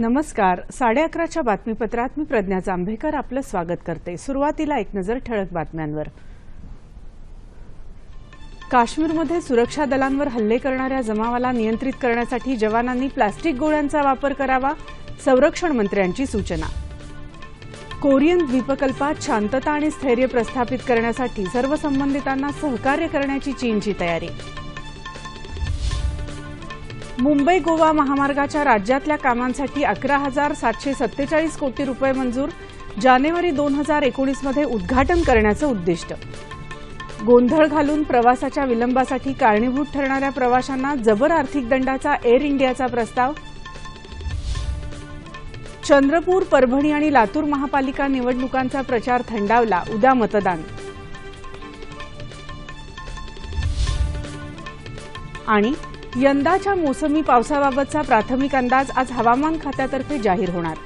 नमस्कार. साडे अकराच्या बातमीपत्रात मी प्रज्ञा जांभेकर आपलं स्वागत करते. सुरुवातीला एक नजर ठळक बातम्यांवर. काश्मीरमध्ये सुरक्षा दलांवर हल्ले करणाऱ्या जमावाला नियंत्रित करण्यासाठी जवानांनी प्लास्टिक गोळ्यांचा वापर करावा संरक्षण मंत्र्यांची सूचना. कोरियन द्वीपकल्पात शांतता आणि स्थैर्य प्रस्थापित करण्यासाठी सर्व संबंधितांना सहकार्य करण्याची चीनची तयारी. मुंबई गोवा महामार्गाच्या राज्यातल्या कामांसाठी अकरा हजार सातशे सत्तेचाळीस कोटी रुपये मंजूर जानेवारी दोन हजार एकोणीसमध्ये उद्घाटन करण्याचं उद्दिष्ट. गोंधळ घालून प्रवासाच्या विलंबासाठी कारणीभूत ठरणाऱ्या प्रवाशांना जबर आर्थिक दंडाचा एअर इंडियाचा प्रस्ताव. चंद्रपूर परभणी आणि लातूर महापालिका निवडणुकांचा प्रचार थंडावला उद्या मतदान. आणि यंदाच्या मोसमी पावसाबाबतचा प्राथमिक अंदाज आज हवामान खात्यातर्फे जाहीर होणार.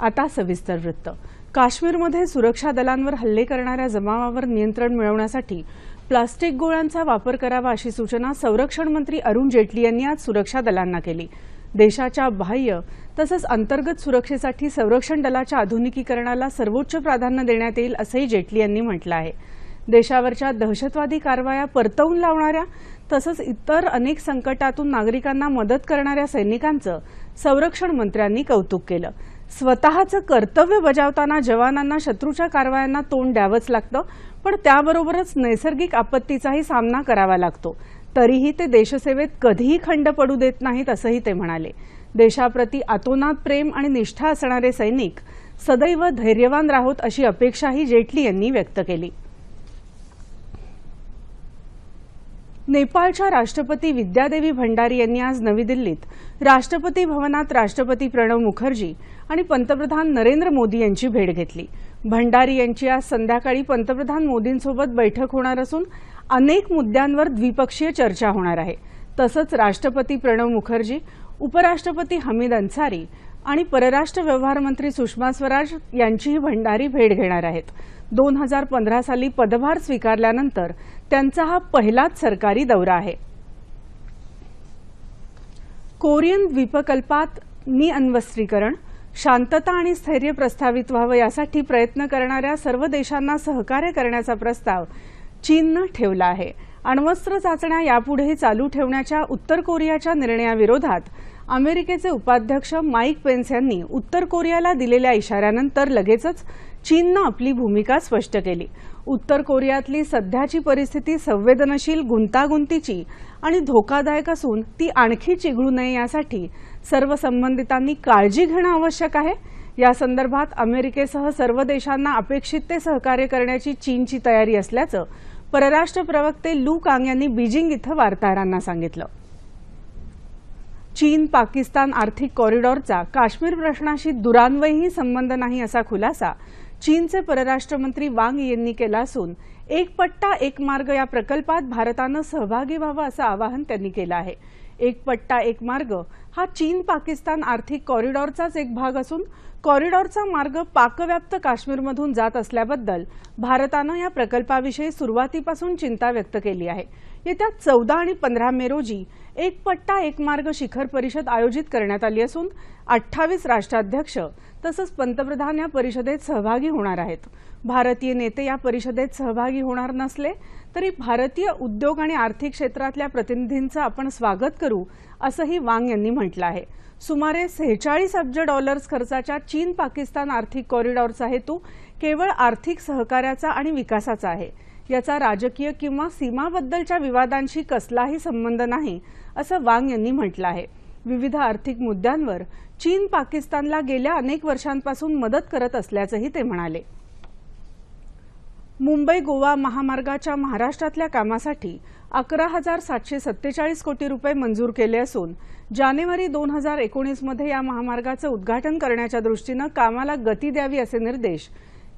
आता सविस्तर वृत्त. काश्मीरमध्ये सुरक्षा दलांवर हल्ले करणाऱ्या जमावावर नियंत्रण मिळवण्यासाठी प्लास्टिक गोळ्यांचा वापर करावा अशी सूचना संरक्षण मंत्री अरुण जेटली यांनी आज सुरक्षा दलांना केली. देशाच्या बाह्य तसंच अंतर्गत सुरक्षेसाठी संरक्षण दलाच्या आधुनिकीकरणाला सर्वोच्च प्राधान्य देण्यात येईल असंही जेटली यांनी म्हटलं आहे. देशावरच्या दहशतवादी कारवाया परतवून लावणाऱ्या तसंच इतर अनेक संकटातून नागरिकांना मदत करणाऱ्या सैनिकांचं संरक्षण मंत्र्यांनी कौतुक केलं. स्वतःचं कर्तव्य बजावताना जवानांना शत्रूच्या कारवायांना तोंड द्यावंच लागतं पण त्याबरोबरच नैसर्गिक आपत्तीचाही सामना करावा लागतो. तरीही ते देशसेवेत कधीही खंड पडू देत नाहीत असंही ते म्हणाले. देशाप्रती अतोनात प्रेम आणि निष्ठा असणारे सैनिक सदैव धैर्यवान राहोत अशी अपेक्षाही जेटली यांनी व्यक्त केली. नेपाळच्या राष्ट्रपती विद्यादेवी भंडारी यांनी आज नवी दिल्लीत राष्ट्रपती भवनात राष्ट्रपती प्रणव मुखर्जी आणि पंतप्रधान नरेंद्र मोदी यांची भेट घेतली. भंडारी यांची आज संध्याकाळी पंतप्रधान मोदींसोबत बैठक होणार असून अनेक मुद्द्यांवर द्विपक्षीय चर्चा होणार आहे. तसंच राष्ट्रपती प्रणव मुखर्जी उपराष्ट्रपती हमीद अन्सारी आणि परराष्ट्र व्यवहार मंत्री सुषमा स्वराज यांचीही भंडारी भेट घेणार आहेत. दोन हजार पंधरा साली पदभार स्वीकारल्यानंतर त्यांचा हा पहिलाच सरकारी दौरा आहे. कोरियन द्वीपकल्पात निअन्वस्त्रीकरण शांतता आणि स्थैर्य प्रस्तावित व्हावं यासाठी प्रयत्न करणाऱ्या सर्व देशांना सहकार्य करण्याचा प्रस्ताव चीननं ठेवला आहे. अण्वस्त्र चाचण्या यापुढेही चालू ठेवण्याच्या उत्तर कोरियाच्या निर्णयाविरोधात अमेरिकेचे उपाध्यक्ष माईक पेन्स यांनी उत्तर कोरियाला दिलेल्या इशाऱ्यानंतर लगेचच चीननं आपली भूमिका स्पष्ट केली. उत्तर कोरियातली सध्याची परिस्थिती संवेदनशील गुंतागुंतीची आणि धोकादायक असून ती आणखी चिघळू नये यासाठी सर्व संबंधितांनी काळजी घेणं आवश्यक आहे. या संदर्भात अमेरिकेसह सर्व देशांना अपेक्षित ते सहकार्य करण्याची चीनची तयारी असल्याचं परराष्ट्र प्रवक्ते लू कांग यांनी बीजिंग इथं वार्ताहरांना सांगितलं. चीन पाकिस्तान आर्थिक कॉरिडॉरचा काश्मीर प्रश्नाशी दुरान्वयही संबंध नाही असा खुलासा चीनचे परराष्ट्रमंत्री वांग यांनी केला असून एक पट्टा एक मार्ग या प्रकल्पात भारतानं सहभागी व्हावं असं आवाहन त्यांनी केलं आहे. एक पट्टा एक मार्ग हा चीन पाकिस्तान आर्थिक कॉरिडॉरचाच एक भाग असून कॉरिडॉरचा मार्ग पाकव्याप्त काश्मीरमधून जात असल्याबद्दल भारतानं या प्रकल्पाविषयी सुरुवातीपासून चिंता व्यक्त केली आहे. येत्या चौदा आणि पंधरा मे रोजी एक पट्टा एक मार्ग शिखर परिषद आयोजित करण्यात आली असून अठ्ठावीस राष्ट्राध्यक्ष तसंच पंतप्रधान या परिषदेत सहभागी होणार आहेत. भारतीय नेते या परिषदेत सहभागी होणार नसले तरी भारतीय उद्योग आणि आर्थिक क्षेत्रातल्या प्रतिनिधींचं आपण स्वागत करू असंही वांग यांनी म्हटलं आहे. सुमारे सेहेचाळीस अब्ज डॉलर्स खर्चाच्या चीन पाकिस्तान आर्थिक कॉरिडॉरचा हेतू केवळ आर्थिक सहकार्याचा आणि विकासाचा आहे. याचा राजकीय किंवा सीमाबद्दलच्या विवादांशी कसलाही संबंध नाही असं वांग यांनी म्हटलं आहे. विविध आर्थिक मुद्द्यांवर चीन पाकिस्तानला गेल्या अनेक वर्षांपासून मदत करत असल्याचंही ते म्हणाले. मुंबई गोवा महामार्गाच्या महाराष्ट्रातल्या कामासाठी अकरा हजार सातशे सत्तेचाळीस कोटी रुपये मंजूर केले असून जानेवारी दोन हजार एकोणीसमध्ये या महामार्गाचं उद्घाटन करण्याच्या दृष्टीनं कामाला गती द्यावी असे निर्देश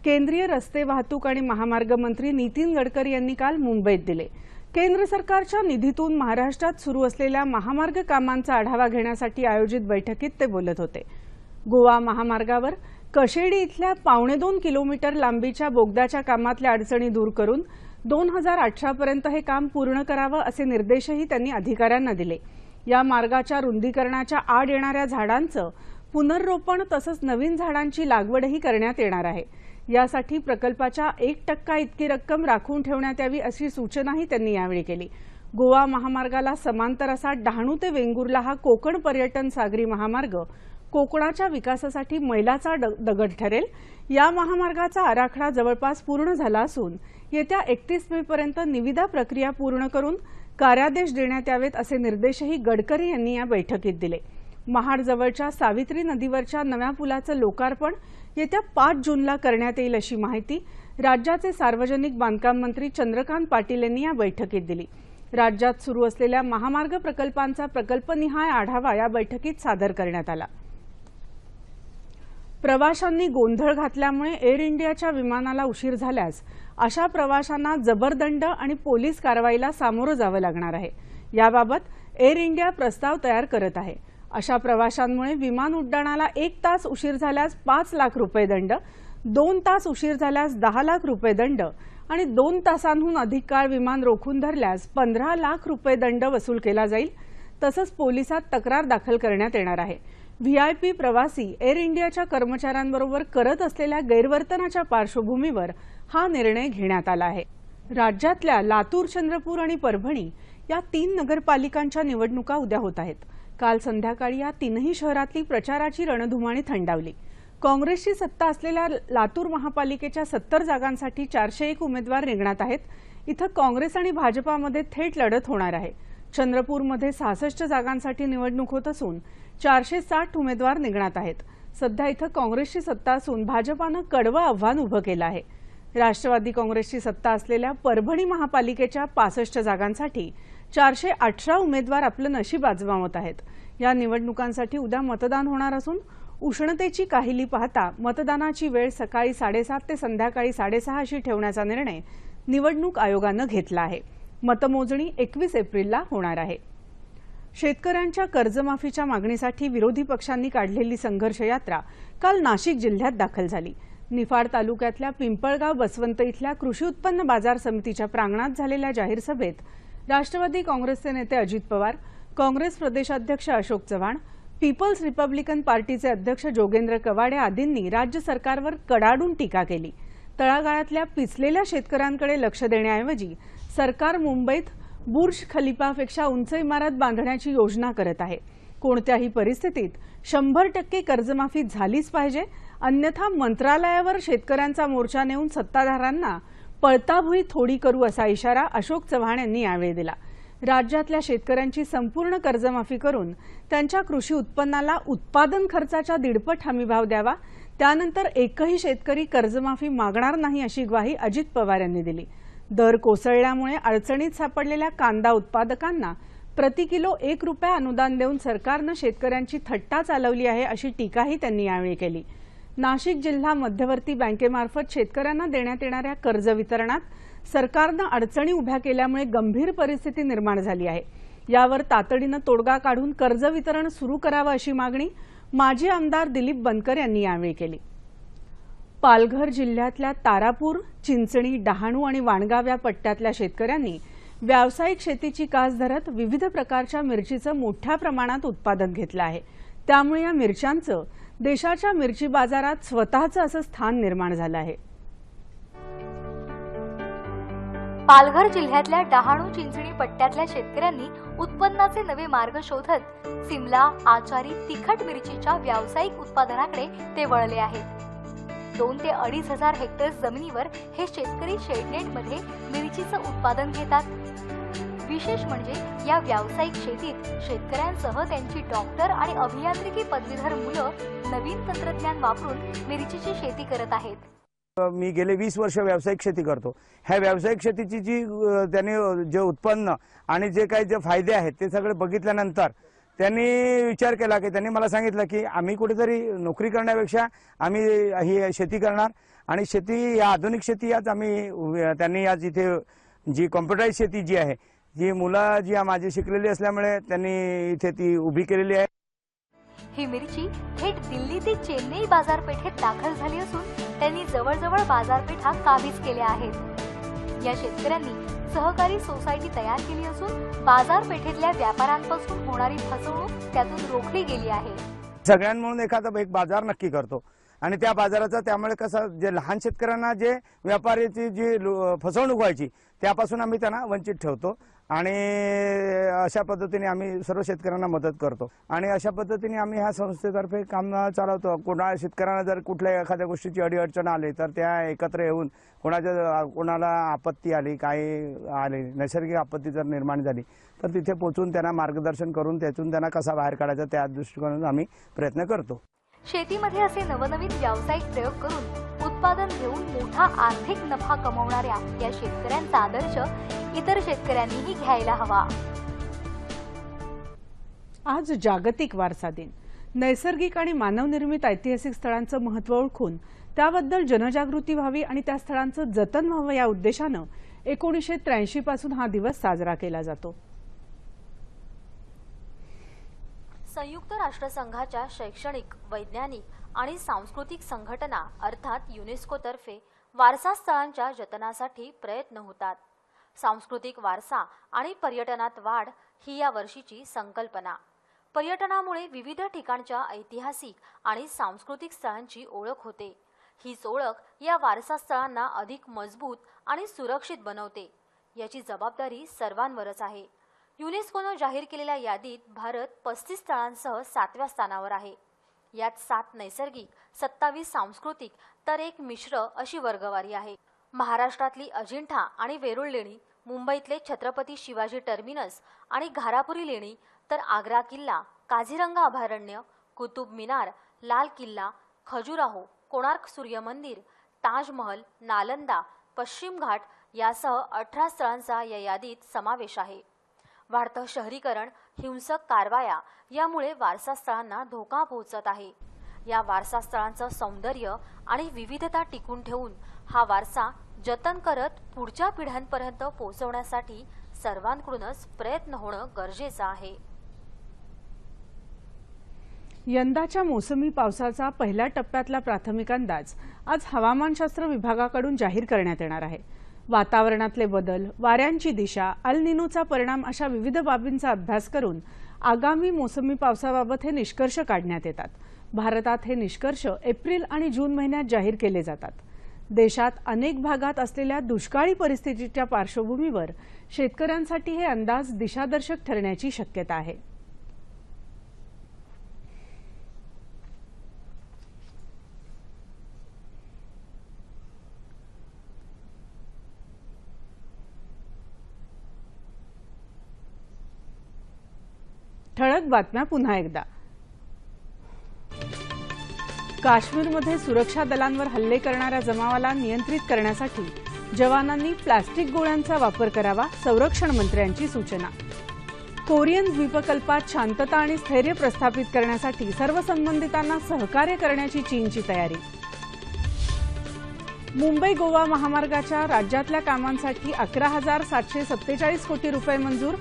केंद्रीय रस्ते वाहतूक आणि महामार्ग मंत्री नितीन गडकरी यांनी काल मुंबईत दिले. केंद्र सरकारच्या निधीतून महाराष्ट्रात सुरू असलेल्या महामार्ग कामांचा आढावा घेण्यासाठी आयोजित बैठकीत ते बोलत होते. गोवा महामार्गावर कशेडी इथल्या पावणे दोन किलोमीटर लांबीच्या बोगद्याच्या कामातल्या अडचणी दूर करून दोन हजार अठरापर्यंत हे काम पूर्ण करावं असे निर्देशही त्यांनी अधिकाऱ्यांना दिले. या मार्गाच्या रुंदीकरणाच्या आड येणाऱ्या झाडांचं पुनर्रोपण तसंच नवीन झाडांची लागवडही करण्यात येणार आहे. यासाठी प्रकल्पाच्या एक टक्का इतकी रक्कम राखून ठेवण्यात यावी अशी सूचनाही त्यांनी यावेळी केली. गोवा महामार्गाला समांतर असा डहाणू ते वेंगुर्ला हा कोकण पर्यटन सागरी महामार्ग कोकणाच्या विकासासाठी मैलाचा दगड ठरेल. या महामार्गाचा आराखडा जवळपास पूर्ण झाला असून येत्या एकतीस मे पर्यंत निविदा प्रक्रिया पूर्ण करून कार्यादेश देण्यात यावेत असे निर्देशही गडकरी यांनी या बैठकीत दिले. महाडजवळच्या सावित्री नदीवरच्या नव्या पुलाचं लोकार्पण येत्या पाच जूनला करण्यात येईल अशी माहिती राज्याचे सार्वजनिक बांधकाम मंत्री चंद्रकांत पाटील यांनी या बैठकीत दिली. राज्यात सुरू असलेल्या महामार्ग प्रकल्पांचा प्रकल्पनिहाय आढावा या बैठकीत सादर करण्यात आला. प्रवाशांनी गोंधळ घातल्यामुळे एअर इंडियाच्या विमानाला उशीर झाल्यास अशा प्रवाशांना जबरदंड आणि पोलीस कारवाईला सामोरं जावं लागणार आहे. याबाबत एअर इंडिया प्रस्ताव तयार करत आहे. अशा प्रवाशांमुळे विमान उड्डाणाला एक तास उशीर झाल्यास पाच लाख रुपये दंड दोन तास उशीर झाल्यास दहा लाख रुपये दंड आणि दोन तासांहून अधिक काळ विमान रोखून धरल्यास पंधरा लाख रुपये दंड वसूल केला जाईल तसंच पोलिसात तक्रार दाखल करण्यात येणार आहे. व्हीआयपी प्रवासी एअर इंडियाच्या कर्मचाऱ्यांबरोबर करत असलेल्या गैरवर्तनाच्या पार्श्वभूमीवर हा निर्णय घेण्यात आला आहे. राज्यातल्या लातूर चंद्रपूर आणि परभणी या तीन नगरपालिकांच्या निवडणुका उद्या होत आहेत. काल संध्याकाळी या तीनही शहरातली प्रचाराची रणधुमाळी थंडावली. काँग्रेसची सत्ता असलेल्या लातूर महापालिकेच्या सत्तर जागांसाठी चारशे एक उमेदवार रिंगणात आहेत. इथं काँग्रेस आणि भाजपामध्ये थेट लढत होणार आहे. चंद्रपूरमध्ये सहासष्ट जागांसाठी निवडणूक होत असून चारशे साठ उमेदवार निघणार आहेत. सध्या इथं काँग्रेसची सत्ता असून भाजपानं कडवं आव्हान उभं केलं आहे. राष्ट्रवादी काँग्रेसची सत्ता असलेल्या परभणी महापालिकेच्या पासष्ट जागांसाठी चारशे अठरा उमेदवार आपलं नशीब आजमावत आहेत. या निवडणुकांसाठी उद्या मतदान होणार असून उष्णतेची काहिली पाहता मतदानाची वेळ सकाळी साडेसात ते संध्याकाळी साडेसहा अशी ठेवण्याचा निर्णय निवडणूक आयोगानं घेतला आहे. मतमोजणी एकवीस एप्रिलला होणार आहे. शेतकऱ्यांच्या कर्जमाफीच्या मागणीसाठी विरोधी पक्षांनी काढलेली संघर्ष यात्रा काल नाशिक जिल्ह्यात दाखल झाली. निफाड तालुक्यातल्या पिंपळगाव बसवंत इथल्या कृषी उत्पन्न बाजार समितीच्या प्रांगणात झालेल्या जाहीर सभेत राष्ट्रवादी काँग्रेसचे नेते अजित पवार काँग्रेस प्रदेशाध्यक्ष अशोक चव्हाण पीपल्स रिपब्लिकन पार्टीचे अध्यक्ष जोगेंद्र कवाडे आदींनी राज्य सरकारवर कडाडून टीका केली. तळागाळातल्या पिचलेल्या शेतकऱ्यांकडे लक्ष देण्याऐवजी सरकार मुंबईत बुर्ज खलिफापेक्षा उंच इमारत बांधण्याची योजना करत आहे. कोणत्याही परिस्थितीत शंभर टक्के कर्जमाफी झालीच पाहिजे. अन्यथा मंत्रालयावर शेतकऱ्यांचा मोर्चा नेऊन सत्ताधारांना पळताभुई थोडी करू असा इशारा अशोक चव्हाण यांनी यावेळी दिला. राज्यातल्या शेतकऱ्यांची संपूर्ण कर्जमाफी करून त्यांच्या कृषी उत्पन्नाला उत्पादन खर्चाच्या दीडपट हमीभाव द्यावा. त्यानंतर एकही शेतकरी कर्जमाफी मागणार नाही अशी ग्वाही अजित पवार यांनी दिली. दर कोसळल्यामुळे अडचणीत सापडलेल्या कांदा उत्पादकांना प्रति किलो एक रुपया अनुदान देऊन सरकारनं शेतकऱ्यांची थट्टा चालवली आहे अशी टीकाही त्यांनी यावेळी केली. नाशिक जिल्हा मध्यवर्ती बँकेमार्फत शेतकऱ्यांना देण्यात येणाऱ्या कर्ज वितरणात सरकारनं अडचणी उभ्या केल्यामुळे गंभीर परिस्थिती निर्माण झाली आहे. यावर तातडीनं तोडगा काढून कर्ज वितरण सुरू करावं अशी मागणी माजी आमदार दिलीप बनकर यांनी यावेळी केली. पालघर जिल्ह्यातल्या तारापूर चिंचणी डहाणू आणि वाणगाव या पट्ट्यातल्या शेतकऱ्यांनी व्यावसायिक शेतीची कास धरत विविध प्रकारच्या मिरचीचं मोठ्या प्रमाणात उत्पादन घेतलं आहे. त्यामुळे या मिरच्यांचं देशाच्या मिरची बाजारात स्वतःचं असं स्थान निर्माण झालं आहे. पालघर जिल्ह्यातल्या डहाणू चिंचणी पट्ट्यातल्या शेतकऱ्यांनी उत्पन्नाचे नवे मार्ग शोधत सिमला आचारी तिखट मिरचीच्या व्यावसायिक उत्पादनाकडे ते वळले आहेत. दोन ते अडीच हजार हेक्टर जमिनीवर हे शेतकरी शेडनेटमध्ये मिरचीचं उत्पादन घेतात. विशेष म्हणजे या व्यावसायिक शेतीत शेतकऱ्यांसह त्यांची डॉक्टर आणि अभियांत्रिकी पदवीधर मुलं नवीन तंत्रज्ञान वापरून मिरचीची शेती करत आहेत. मी गेले वीस वर्ष व्यावसायिक शेती करतो. ह्या व्यावसायिक शेतीची जी त्याने जे उत्पन्न आणि जे काही जे फायदे आहेत ते सगळे बघितल्यानंतर त्यांनी विचार केला की त्यांनी मला सांगितलं की आम्ही कुठेतरी नोकरी करण्यापेक्षा आम्ही ही शेती करणार. आणि शेती या आधुनिक शेती आज आम्ही त्यांनी आज इथे जी कॉम्प्युटराईज शेती जी आहे जी मुलं जी माझी शिकलेली असल्यामुळे त्यांनी इथे ती उभी केलेली आहे. ही मिरची थेट दिल्ली ते चेन्नई बाजारपेठेत दाखल झाली असून त्यांनी जवळजवळ बाजारपेठा काबीज केल्या आहेत. या शेतकऱ्यांनी सहकारी सोसायटी तयार केली असून बाजारपेठेतल्या व्यापाऱ्यांपासून होणारी फसवणूक त्यातून रोखली गेली आहे. सगळ्यांना म्हणून एखादा एक बाजार नक्की करतो. आणि त्या बाजाराचा त्यामुळे कसं जे लहान शेतकऱ्यांना जे व्यापाऱ्याची जी फसवणूक व्हायची त्यापासून आम्ही त्यांना वंचित ठेवतो. आणि अशा पद्धतीने आम्ही सर्व शेतकऱ्यांना मदत करतो. आणि अशा पद्धतीने आम्ही ह्या संस्थेतर्फे काम चालवतो. कोणा शेतकऱ्यांना जर कुठल्या एखाद्या गोष्टीची अडीअडचण आली तर त्या एकत्र येऊन कोणाच्या कोणाला आपत्ती आली काही आली नैसर्गिक आपत्ती जर निर्माण झाली तर तिथे पोचून त्यांना मार्गदर्शन करून त्यातून त्यांना कसा बाहेर काढायचा त्या दृष्टिकोनातून आम्ही प्रयत्न करतो. शेतीमध्ये असे नवनवीन व्यावसायिक प्रयोग करून उत्पादन घेऊन मोठा आर्थिक नफा कमवणाऱ्या या शेतकऱ्यांचा आदर्श इतर शेतकऱ्यांनीही घ्यायला हवा. आज जागतिक वारसा दिन. नैसर्गिक आणि मानवनिर्मित ऐतिहासिक स्थळांचं महत्त्व ओळखून त्याबद्दल जनजागृती व्हावी आणि त्या स्थळांचं जतन व्हावं या उद्देशानं एकोणीसशे त्र्याऐंशी पासून हा दिवस साजरा केला जातो. संयुक्त राष्ट्रसंघाच्या शैक्षणिक वैज्ञानिक आणि सांस्कृतिक संघटना अर्थात युनेस्कोतर्फे वारसा स्थळांच्या जतनासाठी प्रयत्न होतात. सांस्कृतिक वारसा आणि पर्यटनात वाढ ही या वर्षीची संकल्पना. पर्यटनामुळे विविध ठिकाणच्या ऐतिहासिक आणि सांस्कृतिक स्थळांची ओळख होते. हीच ओळख या वारसा स्थळांना अधिक मजबूत आणि सुरक्षित बनवते. याची जबाबदारी सर्वांवरच आहे. युनेस्कोनं जाहीर केलेल्या यादीत भारत पस्तीस स्थळांसह सातव्या स्थानावर आहे. यात सात नैसर्गिक सत्तावीस सांस्कृतिक तर एक मिश्र अशी वर्गवारी आहे. महाराष्ट्रातली अजिंठा आणि वेरूळ लेणी मुंबईतले छत्रपती शिवाजी टर्मिनस आणि घारापुरी लेणी तर आग्रा किल्ला काझीरंगा अभयारण्य कुतुब मिनार लाल किल्ला खजुराहो कोणार्क सूर्य मंदिर ताजमहल नालंदा पश्चिम घाट यासह अठरा स्थळांचा या यादीत समावेश आहे. वाढतं शहरीकरण हिंसक कारवाया यामुळे वारसास्थळांना धोका पोहोचत आहे. या वारसास्थळांचं सौंदर्य आणि विविधता टिकून ठेवून हा वारसा जतन करत पुढच्या पिढ्यांपर्यंत पोहोचवण्यासाठी सर्वांकडूनच प्रयत्न होणं गरजेचं आहे. यंदाच्या मोसमी पावसाचा पहिल्या टप्प्यातला प्राथमिक अंदाज आज हवामानशास्त्र विभागाकडून जाहीर करण्यात येणार आहे. वातावरणातले बदल वाऱ्यांची दिशा अलनिनोचा परिणाम अशा विविध बाबींचा अभ्यास करून आगामी मोसमी पावसाबाबत हे निष्कर्ष काढण्यात येतात. भारतात हे निष्कर्ष एप्रिल आणि जून महिन्यात जाहीर केले जातात. देशात अनेक भागात असलेल्या दुष्काळी परिस्थितीच्या पार्श्वभूमीवर शेतकऱ्यांसाठी हे अंदाज दिशादर्शक ठरण्याची शक्यता आहे. ठळक बातम्या पुन्हा एकदा. काश्मीरमध्ये सुरक्षा दलांवर हल्ले करणाऱ्या जमावाला नियंत्रित करण्यासाठी जवानांनी प्लास्टिक गोळ्यांचा वापर करावा संरक्षण मंत्र्यांची सूचना. कोरियन द्वीपकल्पात शांतता आणि स्थैर्य प्रस्थापित करण्यासाठी सर्व संबंधितांना सहकार्य करण्याची चीनची तयारी. मुंबई गोवा महामार्गाच्या राज्यातल्या कामांसाठी अकरा हजार सातशे सत्तेचाळीस कोटी रुपये मंजूर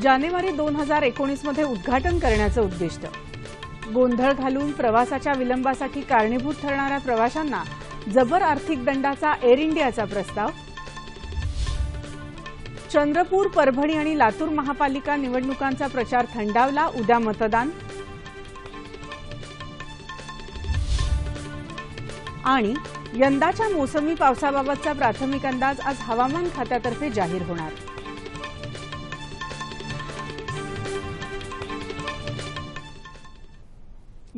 जानेवारी दोन हजार एकोणीसमध्ये उद्घाटन करण्याचं उद्दिष्ट. गोंधळ घालून प्रवासाच्या विलंबासाठी कारणीभूत ठरणाऱ्या प्रवाशांना जबर आर्थिक दंडाचा एअर इंडियाचा प्रस्ताव. चंद्रपूर परभणी आणि लातूर महापालिका निवडणुकांचा प्रचार थंडावला उद्या मतदान. आणि यंदाच्या मोसमी पावसाबाबतचा प्राथमिक अंदाज आज हवामान खात्यातर्फे जाहीर होणार.